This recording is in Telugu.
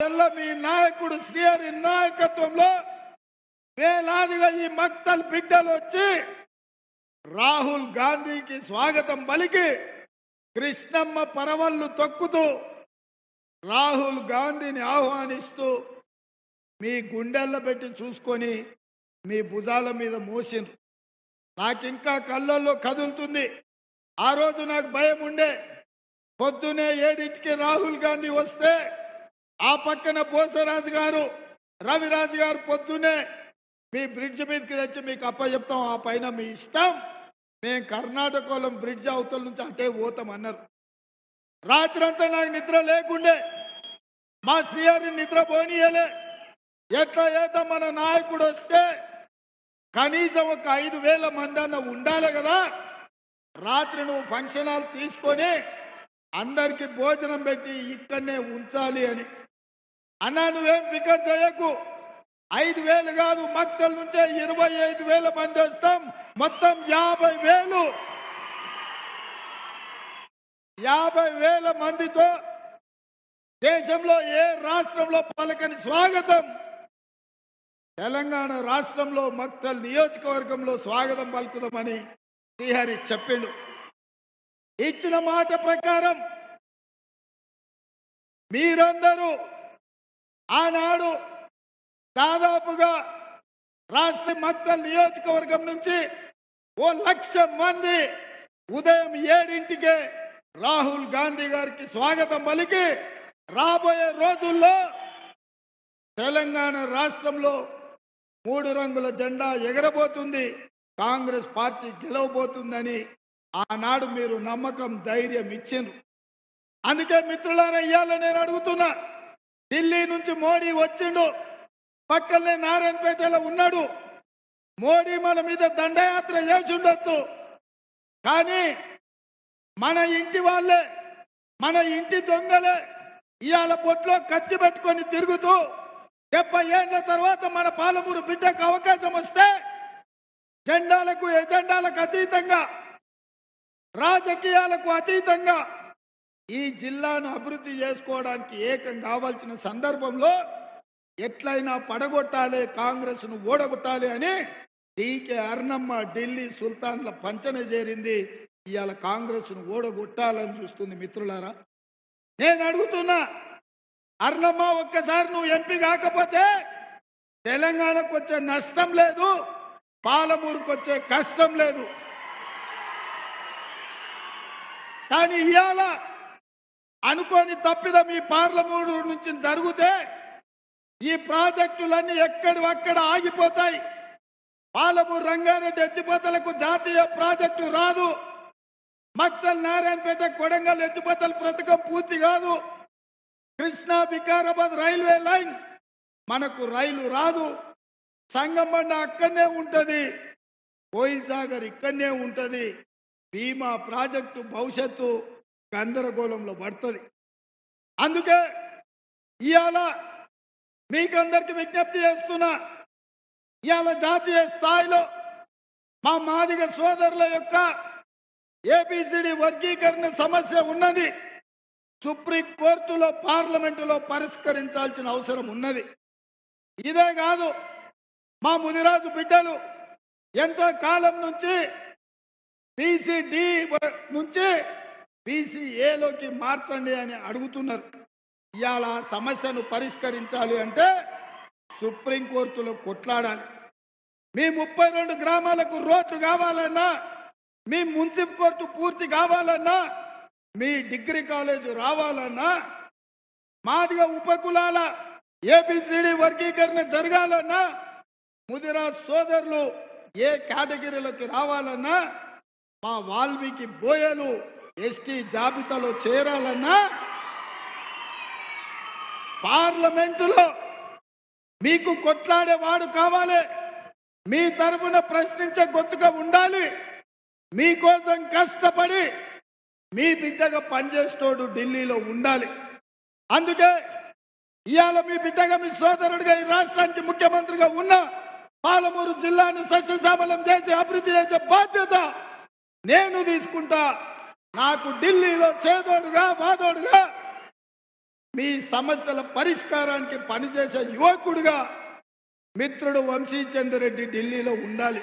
తెల్ల మీ నాయకుడు శ్రీహరి నాయకత్వంలో వేలాదిగా ఈ మక్తల్ బిడ్డలు వచ్చి రాహుల్ గాంధీకి స్వాగతం పలికి కృష్ణమ్మ పరవళ్ళు తొక్కుతూ రాహుల్ గాంధీని ఆహ్వానిస్తూ మీ గుండెల్లో పెట్టి చూసుకొని మీ భుజాల మీద మోసిను నాకు ఇంకా కళ్ళల్లో కదులుతుంది. ఆ రోజు నాకు భయం ఉండే. పొద్దునే ఏడింటికి రాహుల్ గాంధీ వస్తే ఆ పక్కన బోసరాజు గారు రవిరాజు గారు పొద్దునే మీ బ్రిడ్జ్ మీదకి తెచ్చి మీకు అప్ప చెప్తాం ఆ పైన మీ ఇష్టం. మేము కర్ణాటకలో బ్రిడ్జ్ అవతల నుంచి అటే పోతాం అన్నారు. రాత్రంతా నాకు నిద్ర లేకుండే. మా శ్రీహరి నిద్ర పోనీయలే. ఎట్లా ఏదో మన నాయకుడు వస్తే కనీసం ఒక ఐదు వేల మంది అన్న ఉండాలి కదా. రాత్రి నువ్వు ఫంక్షన్ హాల్ తీసుకొని అందరికీ భోజనం పెట్టి ఇక్కడనే ఉంచాలి అని. అన్నా నువ్వేం ఫికర్ చేయకు. ఐదు వేలు కాదు మక్తల నుంచే ఇరవై ఐదు వేల మంది వస్తాం. మొత్తం యాభై వేలు. యాభై వేల మందితో దేశంలో ఏ రాష్ట్రంలో పలకని స్వాగతం? తెలంగాణ రాష్ట్రంలో మక్తల్ నియోజకవర్గంలో స్వాగతం పలుకుదామని శ్రీహరి చెప్పిండు. ఇచ్చిన మాట ప్రకారం మీరందరూ ఆనాడు దాదాపుగా రాష్ట్ర మక్తల్ నియోజకవర్గం నుంచి ఓ లక్ష మంది ఉదయం ఏడింటికే రాహుల్ గాంధీ గారికి స్వాగతం పలికి రాబోయే రోజుల్లో తెలంగాణ రాష్ట్రంలో మూడు రంగుల జెండా ఎగరబోతుంది కాంగ్రెస్ పార్టీ గెలవబోతుందని ఆనాడు మీరు నమ్మకం ధైర్యం ఇచ్చిండ్రు. అందుకే మిత్రులారా ఇయ్యాలని నేను అడుగుతున్నా ఢిల్లీ నుంచి మోడీ వచ్చిండు. పక్కనే నారాయణపేటలో ఉన్నాడు. మోడీ మన మీద దండయాత్ర చేసి ఉండొచ్చు కానీ మన ఇంటి వాళ్ళే మన ఇంటి దొంగలే ఇవాళ బొట్లో కత్తి పెట్టుకొని తిరుగుతూ డెబ్బై ఏళ్ళ తర్వాత మన పాలమూరు బిడ్డకు అవకాశం వస్తే జెండాలకు ఎజెండాలకు అతీతంగా రాజకీయాలకు అతీతంగా ఈ జిల్లాను అభివృద్ధి చేసుకోవడానికి ఏకం కావాల్సిన సందర్భంలో ఎట్లయినా పడగొట్టాలి కాంగ్రెస్ను ఓడగొట్టాలి అని డీకే అర్ణమ్మ ఢిల్లీ సుల్తాన్ల పంచన చేరింది. ఇవాళ కాంగ్రెస్ను ఓడగొట్టాలని చూస్తుంది మిత్రులారా. నేను అడుగుతున్నా అర్ణమ్మ ఒక్కసారి నువ్వు ఎంపీ కాకపోతే తెలంగాణకు వచ్చే నష్టం లేదు పాలమూరుకు వచ్చే కష్టం లేదు. కానీ ఇవాళ అనుకోని తప్పిదం ఈ పార్లమెంటు నుంచి జరిగితే ఈ ప్రాజెక్టులన్నీ ఎక్కడివక్కడ ఆగిపోతాయి? పాలమూరు రంగారెడ్డి ఎత్తిపోతలకు జాతీయ ప్రాజెక్టు రాదు. మక్తల్ నారాయణపేట కొడంగల్ ఎత్తిపోతల పథకం పూర్తి కాదు. కృష్ణా వికారాబాద్ రైల్వే లైన్ మనకు రైలు రాదు. సంగమండ అక్కడనే ఉంటుంది. కోయిల్ సాగర్ ఇక్కడనే ఉంటుంది. భీమా ప్రాజెక్టు భవిష్యత్తు గందరగోళంలో పడుతుంది. అందుకే ఇవాళ మీకందరికి విజ్ఞప్తి చేస్తున్నా ఇవాళ జాతీయ స్థాయిలో మా మాదిగ సోదరుల యొక్క ఏబిసిడి వర్గీకరణ సమస్య ఉన్నది. సుప్రీం కోర్టులో పార్లమెంటులో పరిష్కరించాల్సిన అవసరం ఉన్నది. ఇదే కాదు మా ముదిరాజు బిడ్డలు ఎంతో కాలం నుంచి బీసీడీ నుంచి బీసీఏలోకి మార్చండి అని అడుగుతున్నారు. ఇవాళ సమస్యను పరిష్కరించాలి అంటే సుప్రీంకోర్టులో కొట్లాడాలి. మీ ముప్పై రెండు గ్రామాలకు రోడ్లు కావాలన్నా మీ మున్సిపల్ కోర్టు పూర్తి కావాలన్నా మీ డిగ్రీ కాలేజ్ రావాలన్నా మాదిగా ఉపకులాల ఏబిసిడి వర్గీకరణ జరగాలన్నా ముదిరా సోదరులు ఏ కేటగిరీలోకి రావాలన్నా మా వాల్మీకి బోయలు ఎస్టీ జాబితాలో చేరాలన్నా పార్లమెంటులో మీకు కొట్లాడేవాడు కావాలి. మీ తరఫున ప్రశ్నించే గొంతుగా ఉండాలి. మీకోసం కష్టపడి మీ బిడ్డగా పనిచేస్తోడు ఢిల్లీలో ఉండాలి. అందుకే ఇవాళ మీ బిడ్డగా మీ సోదరుడిగా ఈ రాష్ట్రానికి ముఖ్యమంత్రిగా ఉన్న పాలమూరు జిల్లాను సస్యశ్యామలం చేసి అభివృద్ధి చేసే బాధ్యత నేను తీసుకుంటా. నాకు ఢిల్లీలో చేదోడుగా వాదోడుగా మీ సమస్యల పరిష్కారానికి పనిచేసే యువకుడుగా మిత్రుడు వంశీచంద్రెడ్డి ఢిల్లీలో ఉండాలి.